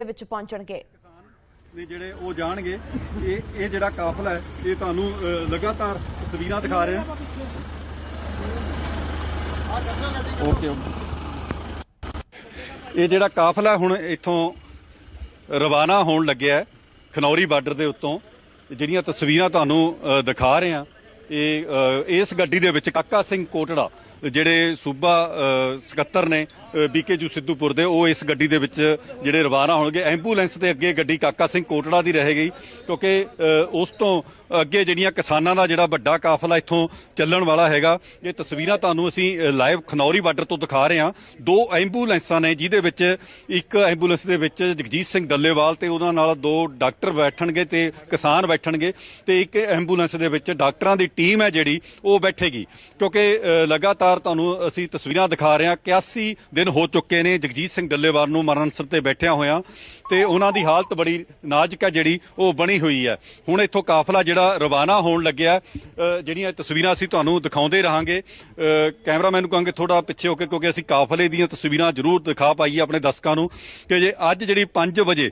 ਦੇ ਵਿੱਚ ਪਹੁੰਚਣਗੇ। ਨੇ ਜਿਹੜੇ ਉਹ ਜਾਣਗੇ ਇਹ ਇਹ ਜਿਹੜਾ ਕਾਫਲਾ ਹੈ ਇਹ ਤੁਹਾਨੂੰ ਲਗਾਤਾਰ ਤਸਵੀਰਾਂ ਦਿਖਾ ਰਹੇ ਹਾਂ। ਓਕੇ ਇਹ ਜਿਹੜਾ ਕਾਫਲਾ ਹੁਣ ਇੱਥੋਂ ਰਵਾਨਾ ਹੋਣ ਲੱਗਿਆ ਹੈ, ਖਨੌਰੀ ਬਾਰਡਰ ਦੇ ਉੱਤੋਂ ਜਿਹੜੀਆਂ ਤਸਵੀਰਾਂ ਤੁਹਾਨੂੰ ਦਿਖਾ ਰਹੇ ਹਾਂ ਇਹ ਇਸ ਗੱਡੀ ਦੇ ਵਿੱਚ ਕਾਕਾ ਸਿੰਘ ਕੋਟੜਾ ਜਿਹੜੇ ਸੂਬਾ ਸਕੱਤਰ ਨੇ ਬੀਕੇਜੂ ਸਿੱਧੂਪੁਰ ਦੇ, ਉਹ ਇਸ ਗੱਡੀ ਦੇ ਵਿੱਚ ਜਿਹੜੇ ਰਵਾਨਾ ਹੋਣਗੇ, ਐਂਬੂਲੈਂਸ ਦੇ ਅੱਗੇ ਗੱਡੀ ਕਾਕਾ ਸਿੰਘ ਕੋਟੜਾ ਦੀ ਰਹੇਗੀ, ਕਿਉਂਕਿ ਉਸ ਤੋਂ ਅੱਗੇ ਜਿਹੜੀਆਂ ਕਿਸਾਨਾਂ ਦਾ ਜਿਹੜਾ ਵੱਡਾ ਕਾਫਲਾ ਇੱਥੋਂ ਚੱਲਣ ਵਾਲਾ ਹੈਗਾ, ਇਹ ਤਸਵੀਰਾਂ ਤੁਹਾਨੂੰ ਅਸੀਂ ਲਾਈਵ ਖਨੌਰੀ ਬਾਰਡਰ ਤੋਂ ਦਿਖਾ ਰਹੇ ਹਾਂ। ਦੋ ਐਂਬੂਲੈਂਸਾਂ ਨੇ, ਜਿਹਦੇ ਵਿੱਚ ਇੱਕ ਐਂਬੂਲੈਂਸ ਦੇ ਵਿੱਚ ਜਗਜੀਤ ਸਿੰਘ ਡੱਲੇਵਾਲ ਤੇ ਉਹਨਾਂ ਨਾਲ ਦੋ ਡਾਕਟਰ ਬੈਠਣਗੇ ਤੇ ਕਿਸਾਨ ਬੈਠਣਗੇ ਤੇ ਇੱਕ ਐਂਬੂਲੈਂਸ ਦੇ ਵਿੱਚ ਡਾਕਟਰਾਂ ਦੀ ਟੀਮ ਹੈ ਜਿਹੜੀ, ਉਹ ਬੈਠੇਗੀ। ਕਿਉਂਕਿ ਲਗਾਤਾਰ ਤੁਹਾਨੂੰ ਅਸੀਂ ਤਸਵੀਰਾਂ ਦਿਖਾ ਰਹੇ ਹਾਂ 81 ਦਿਨ ਹੋ ਚੁੱਕੇ ਨੇ। ਜਗਜੀਤ ਸਿੰਘ ਡੱਲੇਵਾਲ ਨੂੰ ਮਰਨਸਰ ਤੇ ਬੈਠਿਆਂ ਹੋਇਆ ਤੇ ਉਹਨਾਂ ਦੀ ਹਾਲਤ ਬੜੀ ਨਾਜ਼ੁਕ ਹੈ ਜਿਹੜੀ ਉਹ ਬਣੀ ਹੋਈ ਹੈ। ਹੁਣ ਇੱਥੋਂ ਕਾਫਲਾ ਜਿਹੜਾ ਰਵਾਨਾ ਹੋਣ ਲੱਗਿਆ ਜਿਹੜੀਆਂ ਤਸਵੀਰਾਂ ਅਸੀਂ ਤੁਹਾਨੂੰ ਦਿਖਾਉਂਦੇ ਰਹਾਂਗੇ। ਕੈਮਰਾਮੈਨ ਨੂੰ ਕਹਾਂਗੇ ਥੋੜਾ ਪਿੱਛੇ ਹੋ ਕੇ ਕਿਉਂਕਿ ਅਸੀਂ ਕਾਫਲੇ ਦੀਆਂ ਤਸਵੀਰਾਂ ਜ਼ਰੂਰ ਦਿਖਾ ਪਾਈਏ ਆਪਣੇ ਦਰਸ਼ਕਾਂ ਨੂੰ ਕਿ ਜੇ ਅੱਜ ਜਿਹੜੀ 5 ਵਜੇ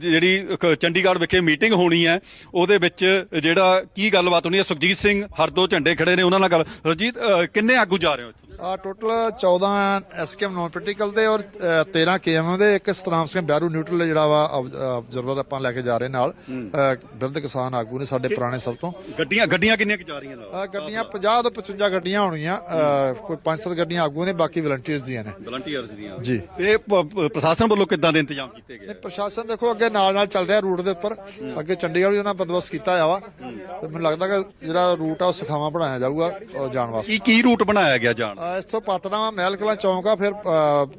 ਜਿਹੜੀ ਚੰਡੀਗੜ੍ਹ ਵਿਖੇ ਮੀਟਿੰਗ ਹੋਣੀ ਹੈ, ਉਹਦੇ ਵਿੱਚ ਜਿਹੜਾ ਕੀ ਗੱਲਬਾਤ ਹੋਣੀ ਹੈ? ਸੁਖਜੀਤ ਸਿੰਘ ਹਰ ਦੋ ਝੰਡੇ ਖੜੇ ਨੇ ਉਹਨਾਂ ਨਾਲ ਗੱਲ। ਰਜੀਤ ਕਿੰਨੇ ਆਗੂ ਜਾ ਰਹੇ ਹੋ ਇੱਥੋਂ? ਆ, ਟੋਟਲ 14 ਐਸਕੇਐਮ ਨਾਨ ਪੋਲੀਟੀਕਲ ਦੇ ਔਰ ਅ, 13 ਕੇਐਮ ਦੇ ਇੱਕ ਸਤਨਾਮ ਸਿੰਘ ਬਿਆਰੂ ਨਿਊਟਰਲ ਜਿਹੜਾ ਵਾ ਆਬਜ਼ਰਵਰ ਆਪਾਂ ਲੈ ਕੇ ਜਾ ਰਹੇ ਨਾਲ। ਬਿਰਧ ਕਿਸਾਨ ਆਗੂ ਨੇ ਸਾਡੇ ਪੁਰਾਣੇ ਸਭ ਤੋਂ। ਗੱਡੀਆਂ ਗੱਡੀਆਂ ਕਿੰਨੀਆਂ ਕੁ ਜਾ ਰਹੀਆਂ ਨਾਲ? ਗੱਡੀਆਂ 50 ਤੋਂ 55 ਗੱਡੀਆਂ ਹੋਣੀਆਂ। ਕੋਈ 5-7 ਗੱਡੀਆਂ ਆਗੂ ਨੇ ਬਾਕੀ ਵਲੰਟੀਅਰਸ ਦੀਆਂ ਨੇ। ਵਲੰਟੀਅਰਸ ਦੀਆਂ। ਜੀ। ਇਹ ਪ੍ਰਸ਼ਾਸਨ ਵੱਲੋਂ ਕਿੱਦਾਂ ਦੇ ਇੰਤਜ਼ਾਮ ਕੀਤੇ ਗਏ? ਪ੍ਰਸ਼ਾਸਨ ਦੇਖੋ ਅੱਗੇ ਨਾਲ ਨਾਲ ਚੱਲ ਰਿਹਾ ਰੂਟ ਦੇ ਉੱਪਰ। ਅੱਗੇ ਚੰਡੀਗੜ੍ਹ ਵੀ ਉਹਨਾਂ ਬੰਦੋਬਸਤ ਕੀਤਾ ਹੋਇਆ ਵਾ। ਤੇ ਮੈਨੂੰ ਲੱਗਦਾ ਕਿ ਜਿਹੜਾ ਰੂਟ ਆ ਉਹ ਸਖਾਵਾਂ ਬਣਾਇਆ ਜਾਊਗਾ ਜਾਣ ਵਾਸਤੇ। ਕੀ ਕੀ ਰੂਟ ਬਣਾਇਆ ਗਿਆ ਜਾਣ? ਇਸ ਤੋਂ ਪਾਤੜਾ ਵਾ ਮਹਿਲ ਕਲਾਂ ਚੌਂਕ ਆ ਫਿਰ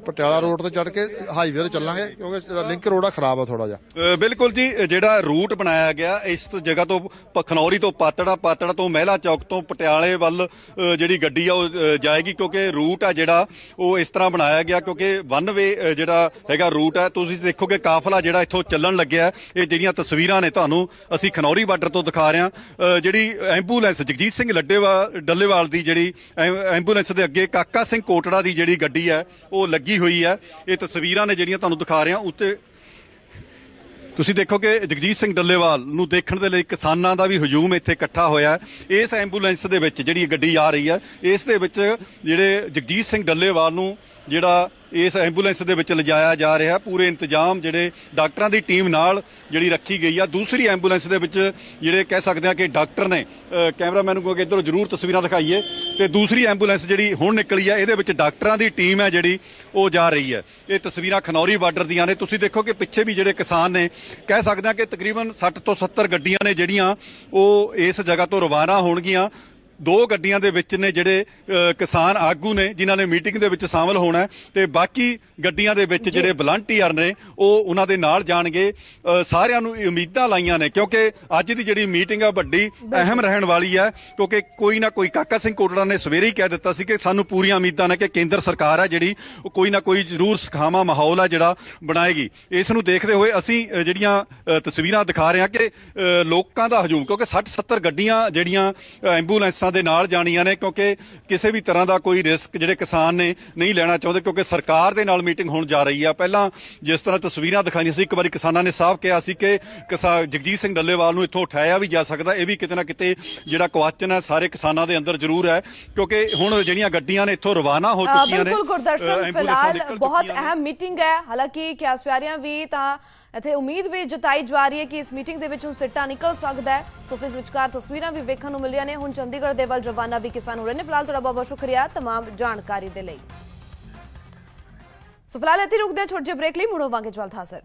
ਪਟਿਆਲਾ ਰੋਡ ਤੇ ਚੜ ਕੇ ਹਾਈਵੇ ਤੇ ਚੱਲਾਂਗੇ ਕਿਉਂਕਿ ਜਿਹੜਾ ਲਿੰਕ ਰੋਡ ਆ ਖਰਾਬ ਆ ਥੋੜਾ ਜਿਹਾ ਅ, ਬਿਲਕੁਲ ਜੀ ਅ, ਜਿਹੜਾ ਰੂਟ ਬਣਾਇਆ ਗਿਆ ਇਸ ਤੋਂ ਜਗ੍ਹਾ ਤੋਂ ਪ- ਖਨੌਰੀ ਤੋਂ ਪਾਤੜਾ ਪਾਤੜਾ ਤੋਂ ਮਹਿਲਾ ਚੌਕ ਤੋਂ ਪਟਿਆਲੇ ਵੱਲ ਅ, ਜਿਹੜੀ ਗੱਡੀ ਆ ਉਹ ਅ, ਜਾਏਗੀ ਕਿਉਂਕਿ ਰੂਟ ਆ ਜਿਹੜਾ ਉਹ ਇਸ ਤਰ੍ਹਾਂ ਬਣਾਇਆ ਗਿਆ ਕਿਉਂਕਿ ਵਨ ਵੇ ਜਿਹੜਾ ਹੈਗਾ ਰੂਟ ਹੈ ਤੁਸੀਂ ਦੇਖੋਗੇ ਕਾਫਲਾ ਜਿਹੜਾ ਇੱਥੋਂ ਚੱਲਣ ਲੱਗਿਆ ਹੈ। ਇਹ ਜਿਹੜੀਆਂ ਤਸਵੀਰਾਂ ਨੇ ਤੁਹਾਨੂੰ ਅਸੀਂ ਖਨੌਰੀ ਬਾਰਡਰ ਤੋਂ ਦਿਖਾ ਰਹੇ ਹਾਂ ਅ, ਜਿਹੜੀ ਐਂਬੂਲੈਂਸ ਜਗਜੀਤ ਸਿੰਘ ਲੱਡੇਵਾਲ ਡੱਲੇਵਾਲ ਦੀ ਜਿਹੜੀ ਐਂ- ਐਂਬੂਲੈਂਸ ਦੇ ਅੱਗੇ ਕਾਕਾ ਸਿੰਘ ਕੋਟੜਾ ਦੀ ਜਿਹੜੀ ਗੱਡੀ ਹੈ ਉਹ ਲੱਗੀ ਹੋਈ ਹੈ ਇਹ ਤਸਵੀਰਾਂ ਨੇ ਜਿਹੜੀਆਂ ਤੁਹਾਨੂੰ ਦਿਖਾ ਰਿਹਾ ਹਾਂ ਉੱਤੇ ਤੁਸੀਂ ਕਿ ਜਗਜੀਤ ਸਿੰਘ ਡੱਲੇਵਾਲ ਨੂੰ ਦੇਖਣ ਦੇ ਲਈ ਕਿਸਾਨਾਂ ਦਾ ਵੀ ਹਜੂਮ ਇੱਥੇ ਇਕੱਠਾ ਹੋਇਆ ਹੈ। ਇਸ ਐਂਬੂਲੈਂਸ ਦੇ ਵਿੱਚ ਜਿਹੜੀ ਗੱਡੀ ਆ ਰਹੀ ਹੈ, ਇਸ ਦੇ ਵਿੱਚ ਜਿਹੜੇ ਜਗਜੀਤ ਸਿੰਘ ਡੱਲੇਵਾਲ ਨੂੰ ਜਿਹੜਾ ਇਸ ਐਂਬੂਲੈਂਸ ਦੇ ਵਿੱਚ ਲਿਜਾਇਆ ਜਾ ਰਿਹਾ ਪੂਰੇ ਇੰਤਜ਼ਾਮ ਜਿਹੜੇ ਡਾਕਟਰਾਂ ਦੀ ਟੀਮ ਨਾਲ ਜਿਹੜੀ ਰੱਖੀ ਗਈ ਆ। ਦੂਸਰੀ ਐਂਬੂਲੈਂਸ ਦੇ ਵਿੱਚ ਜਿਹੜੇ ਕਹਿ ਸਕਦੇ ਆ ਕਿ ਡਾਕਟਰ ਨੇ ਕੈਮਰਾਮੈਨ ਨੂੰ ਕਹੋਗੇ ਇੱਧਰੋਂ ਜ਼ਰੂਰ ਤਸਵੀਰਾਂ ਦਿਖਾਈਏ। ਤੇ ਦੂਸਰੀ ਐਂਬੂਲੈਂਸ ਜਿਹੜੀ ਹੁਣ ਨਿਕਲੀ ਆ, ਇਹਦੇ ਵਿੱਚ ਡਾਕਟਰਾਂ ਦੀ ਟੀਮ ਹੈ ਜਿਹੜੀ ਉਹ ਜਾ ਰਹੀ ਹੈ। ਇਹ ਤਸਵੀਰਾਂ ਖਨੌਰੀ ਬਾਰਡਰ ਦੀਆਂ ਨੇ। ਤੁਸੀਂ ਦੇਖੋ ਕਿ ਪਿੱਛੇ ਵੀ ਜਿਹੜੇ ਕਿਸਾਨ ਨੇ, ਕਹਿ ਸਕਦੇ ਆ ਕਿ ਤਕਰੀਬਨ 60 ਤੋਂ 70 ਗੱਡੀਆਂ ਨੇ ਜਿਹੜੀਆਂ ਉਹ ਇਸ ਜਗ੍ਹਾ ਤੋਂ ਰਵਾਨਾ ਹੋਣਗੀਆਂ। ਦੋ ਗੱਡੀਆਂ ਦੇ ਵਿੱਚ ਨੇ ਜਿਹੜੇ ਕਿਸਾਨ ਆਗੂ ਨੇ ਜਿਨ੍ਹਾਂ ਨੇ ਮੀਟਿੰਗ ਦੇ ਵਿੱਚ ਸ਼ਾਮਲ ਹੋਣਾ ਤੇ ਬਾਕੀ ਗੱਡੀਆਂ ਦੇ ਵਿੱਚ ਜਿਹੜੇ ਵਲੰਟੀਅਰ ਨੇ ਉਹ ਉਹਨਾਂ ਦੇ ਨਾਲ ਜਾਣਗੇ। ਸਾਰਿਆਂ ਨੂੰ ਉਮੀਦਾਂ ਲਾਈਆਂ ਨੇ ਕਿਉਂਕਿ ਅੱਜ ਦੀ ਜਿਹੜੀ ਮੀਟਿੰਗ ਆ ਵੱਡੀ ਅਹਿਮ ਰਹਿਣ ਵਾਲੀ ਹੈ ਕਿਉਂਕਿ ਕੋਈ ਨਾ ਕੋਈ ਕਾਕਾ ਸਿੰਘ ਕੋਟੜਾ ਨੇ ਸਵੇਰੇ ਹੀ ਕਹਿ ਦਿੱਤਾ ਸੀ ਕਿ ਸਾਨੂੰ ਪੂਰੀਆਂ ਉਮੀਦਾਂ ਨੇ ਕਿ ਕੇਂਦਰ ਸਰਕਾਰ ਹੈ ਜਿਹੜੀ ਕੋਈ ਨਾ ਕੋਈ ਜ਼ਰੂਰ ਸਖਾਵਾਂ ਮਾਹੌਲ ਹੈ ਜਿਹੜਾ ਬਣਾਏਗੀ। ਇਸ ਨੂੰ ਦੇਖਦੇ ਹੋਏ ਅਸੀਂ ਜਿਹੜੀਆਂ ਤਸਵੀਰਾਂ ਦਿਖਾ ਰਹੇ ਹਾਂ ਕਿ ਲੋਕਾਂ ਦਾ ਹਜੂਮ ਕਿਉਂਕਿ 60 70 ਗੱਡੀਆਂ ਜਿਹੜੀਆਂ ਅ, ਐਂਬੂਲੈਂਸਾਂ ਦੇ ਨਾਲ ਜਾਣੀਆਂ ਨੇ ਕਿਉਂਕਿ ਕਿਸੇ ਵੀ ਤਰ੍ਹਾਂ ਦਾ ਕੋਈ ਰਿਸਕ ਜਿਹੜੇ ਕਿਸਾਨ ਨੇ ਨਹੀਂ ਲੈਣਾ ਚਾਹੁੰਦੇ ਕਿਉਂਕਿ ਸਰਕਾਰ ਦੇ ਨਾਲ ਮੀਟਿੰਗ ਹੋਣ ਜਾ ਰਹੀ ਆ ਪਹਿਲਾਂ ਜਿਸ ਤਰ੍ਹਾਂ ਤਸਵੀਰਾਂ ਦਿਖਾਈਆਂ ਸੀ ਇੱਕ ਵਾਰੀ ਕਿਸਾਨਾਂ ਨੇ ਸਾਫ਼ ਕਿਹਾ ਸੀ ਕਿ ਜਗਜੀਤ ਸਿੰਘ ਡੱਲੇਵਾਲ ਨੂੰ ਇੱਥੋਂ ਉਠਾਇਆ ਵੀ ਜਾ ਸਕਦਾ ਇਹ ਵੀ ਕਿਤੇ ਨਾ ਕਿਤੇ ਜਿਹੜਾ ਕੁਐਸਚਨ ਹੈ ਸਾਰੇ ਕਿਸਾਨਾਂ ਦੇ ਅੰਦਰ ਜ਼ਰੂਰ ਹੈ ਕਿਉਂਕਿ ਹੁਣ ਜਿਹੜੀਆਂ ਗੱਡੀਆਂ ਨੇ ਇੱਥੋਂ ਰਵਾਨਾ ਹੋ ਚੁੱਕੀਆਂ ਨੇ ਬਿਲਕੁਲ ਗੁਰਦਰਸ਼ਨ ਫਿਲਹਾਲ ਬਹੁਤ। ਅਹਿਮ ਮੀਟਿੰਗ ਹੈ ਹਾਲਾਂਕਿ ਕਿਆਸ ਪਿਆਰਿਆਂ ਵੀ ਤਾਂ ਇੱਥੇ ਉਮੀਦ ਵੀ ਜਤਾਈ ਜਾ ਰਹੀ ਹੈ ਕਿ ਇਸ ਮੀਟਿੰਗ ਦੇ ਵਿੱਚੋਂ ਸਿੱਟਾ ਨਿਕਲ ਸਕਦਾ ਹੈ ਸੋ ਫਿਰ ਇਸ ਵਿਚਕਾਰ ਤਸਵੀਰਾਂ ਵੀ ਵੇਖਣ ਨੂੰ ਮਿਲੀਆਂ ਨੇ ਹੁਣ ਚੰਡੀਗੜ੍ਹ ਦੇ ਵੱਲ ਰਵਾਨਾ ਵੀ ਕਿਸਾਨ ਹੋ ਰਹੇ ਨੇ ਫਿਲਹਾਲ ਤੁਹਾਡਾ ਬਹੁਤ ਬਹੁਤ ਸ਼ੁਕਰੀਆ तमाम ਜਾਣਕਾਰੀ ਦੇ ਲਈ ਸੋ ਫਿਲਹਾਲ ਇੱਥੇ ਰੁਕਦੇ ਹਾਂ ਛੋਟੇ ਜਿਹੇ ਬ੍ਰੇਕ ਲਈ ਮੁੜੋਵਾਂਗੇ ਜਲਦ ਹਾਜ਼ਰ